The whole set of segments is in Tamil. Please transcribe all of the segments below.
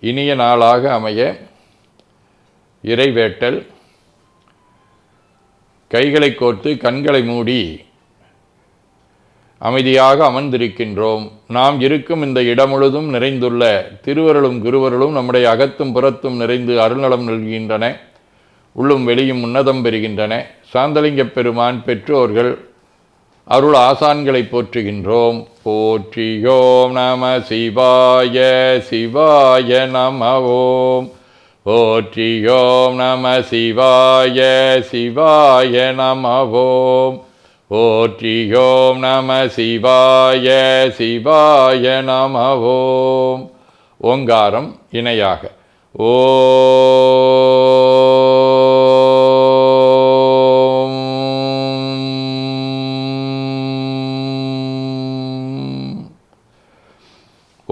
இனிய நாளாக அமைய இறைவேட்டல். கைகளை கோர்த்து கண்களை மூடி அமைதியாக அமர்ந்திருக்கின்றோம். நாம் இருக்கும் இந்த இடம் முழுதும் நிறைந்துள்ள திருவருளும் குருவருளும் நம்முடைய அகத்தும் புறத்தும் நிறைந்து அருள்நலம் நல்கின்றன. உள்ளும் வெளியும் உன்னதம் பெறுகின்றன. சாந்தலிங்கப் பெருமான் பெற்றோர்கள் அருள் ஆசான்களை போற்றுகின்றோம். போற்றியோம் நம சிவாய சிவாய நம ஓம் போற்றியோம் நம சிவாய சிவாய நம ஓம் போற்றியோம் நம சிவாய சிவாய நம ஓம் ஓங்காரம் இணையாக. ஓ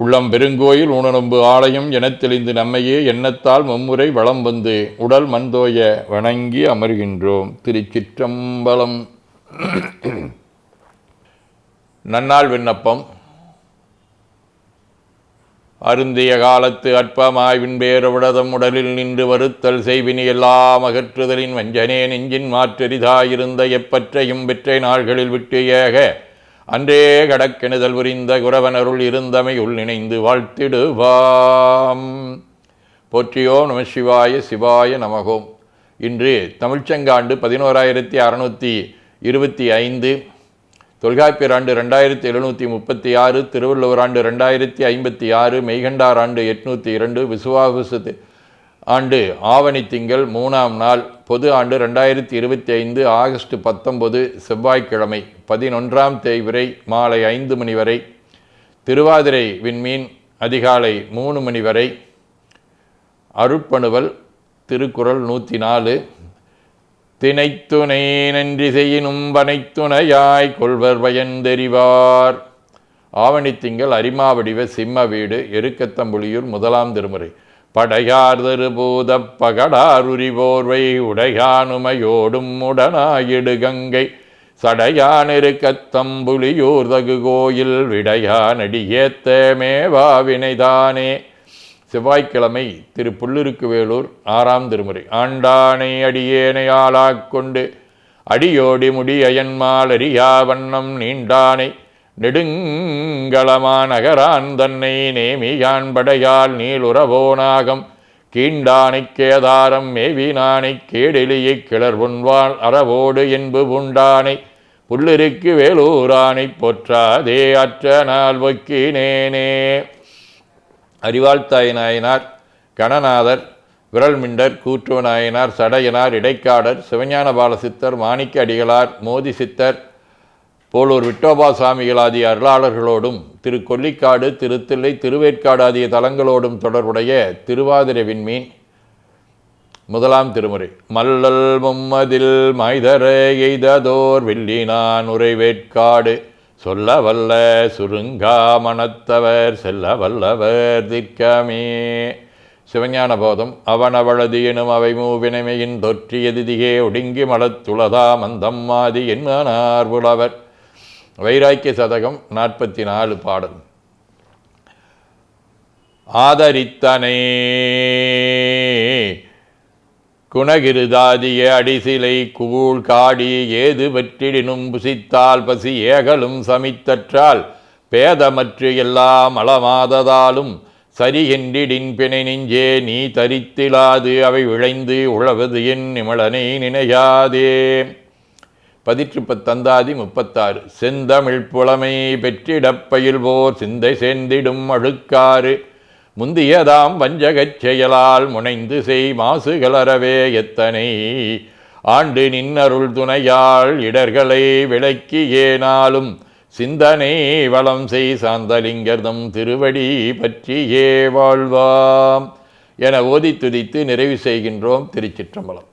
உள்ளம் பெருங்கோயில் உணரும்பு ஆலயம் எனத் தெளிந்து நம்மையே எண்ணத்தால் மும்முறை வளம் வந்து உடல் மந்தோய வணங்கி அமர்கின்றோம். திருச்சிற்றம்பலம். நன்னாள் விண்ணப்பம். அருந்திய காலத்து அற்பமாய் விண்பேரவிடதம் உடலில் நின்று வருத்தல் செய்வினி எல்லாம் அகற்றுதலின் வஞ்சனே நெஞ்சின் மாற்றெரிதாயிருந்த எப்பற்றையும் வெற்றை நாள்களில் விட்டு ஏக அன்றே கடக்கெணுதல் புரிந்த குரவனருள் இருந்தமை உள் நினைந்து வாழ்த்திடுவாம். போற்றியோ நம சிவாய சிவாய நமகோம் இன்று தமிழ்ச்சங்காண்டு பதினோராயிரத்தி அறநூற்றி இருபத்தி ஐந்து தொல்காப்பியர் ஆண்டு ரெண்டாயிரத்தி எழுநூற்றி முப்பத்தி ஆறு திருவள்ளுவர் ஆண்டு ரெண்டாயிரத்தி ஐம்பத்தி ஆறு மெய்கண்டார் ஆண்டு எட்நூற்றி இரண்டு விசுவாபசு ஆண்டு ஆவணி திங்கள் மூணாம் நாள் பொது ஆண்டு ரெண்டாயிரத்தி இருபத்தி ஐந்து ஆகஸ்ட் பத்தொன்பது செவ்வாய்க்கிழமை பதினொன்றாம் தேய்விரை மாலை ஐந்து மணி வரை திருவாதிரை விண்மீன் அதிகாலை மூணு மணி வரை அருட்பணுவல் திருக்குறள் நூற்றி நாலு தினைத்துணை நன்றி செய்யினும் பனைத்துணையாய் கொள்வர் பயந்தெறிவார் ஆவணித்திங்கள் அரிமாவடிவ சிம்ம வீடு எருக்கத்தம்புலியூர் முதலாம் திருமுறை. படையார் தருபூத பகடாருரிவோர்வை உடையானுமையோடும் உடனாயிடு கங்கை. சடையானிருக்கத்தம்புலியூர் தகு கோயில் விடையானடியேத்த மேவாவினைதானே செவ்வாய்க்கிழமை திரு புல்லிருக்கு வேலூர் ஆறாம் திருமுறை. ஆண்டானை அடியேனை ஆளாக்கொண்டு அடியோடி முடியயன்மால் அறியா வண்ணம் நீண்டானை. நெடுங்களமா நகரான் தன்னை நேமியான் படையால் நீளுறவோனாகம் கீண்டானைக் கேதாரம் மேவினானை கேடெலியை கிளர் உண்வாள் அறவோடு என்பு உண்டானை புல்லிருக்கு வேலூரானை பொற்றாதே அற்ற நாள் ஒக்கினேனே அறிவாழ்த்தாய் நாயனார் கணநாதர் விரல்மிண்டர் கூற்றுவநாயனார் சடையனார் இடைக்காடர் சிவஞான பாலசித்தர் மாணிக்க அடிகளார் மோதி சித்தர் போலூர் விட்டோபா சுவாமிகள் ஆகிய அருளாளர்களோடும் திரு கொல்லிக்காடு திருத்தில்லை திருவேற்காடு ஆகிய தலங்களோடும் தொடர்புடைய திருவாதிரை விண்மீன் முதலாம் திருமுறை. மல்லல் மும்மதில் மைதர எய்ததோர் வில்லினான் உரைவேற்காடு சொல்ல வல்ல சுருங்கா மனத்தவர் செல்ல வல்லவர் திக்கமே. சிவஞான போதம். அவனவளது எனும் அவை மூவினமையின் தொற்றியதிதிகே ஒடுங்கி மலத்துளதா மந்தம் மாதி என்னார் புலவர். வைராக்கிய சதகம் நாற்பத்தி நாலு பாடல். ஆதரித்தனே குணகிருதாதிய அடிசிலை கூழ் காடி ஏது வெற்றிடினும் புசித்தால் பசி ஏகலும் சமித்தற்றால் பேதமற்று எல்லாம் அளமாததாலும் சரிகின்றிடின் பிணை நெஞ்சே நீ தரித்திலாது அவை விளைந்து உழவது என் நிமலனை நினையாதே. பதிற்று தந்தாதி முப்பத்தாறு. செந்தமிழ் புலமை பெற்றிடப்பயில் போர் சிந்தை சேர்ந்திடும் அழுக்காறு. முந்தியதாம் வஞ்சகச் செயலால் முனைந்து செய் மாசு கலரவே எத்தனை. ஆண்டு நின்னருள் துணையால் இடர்களை விளக்கி ஏனாலும் சிந்தனை வளம் செய் சாந்தலிங்கர்தம் திருவடி பற்றியே வாழ்வாம். என ஓதி துதித்து நிறைவு செய்கின்றோம் திருச்சிற்றம்பலம்.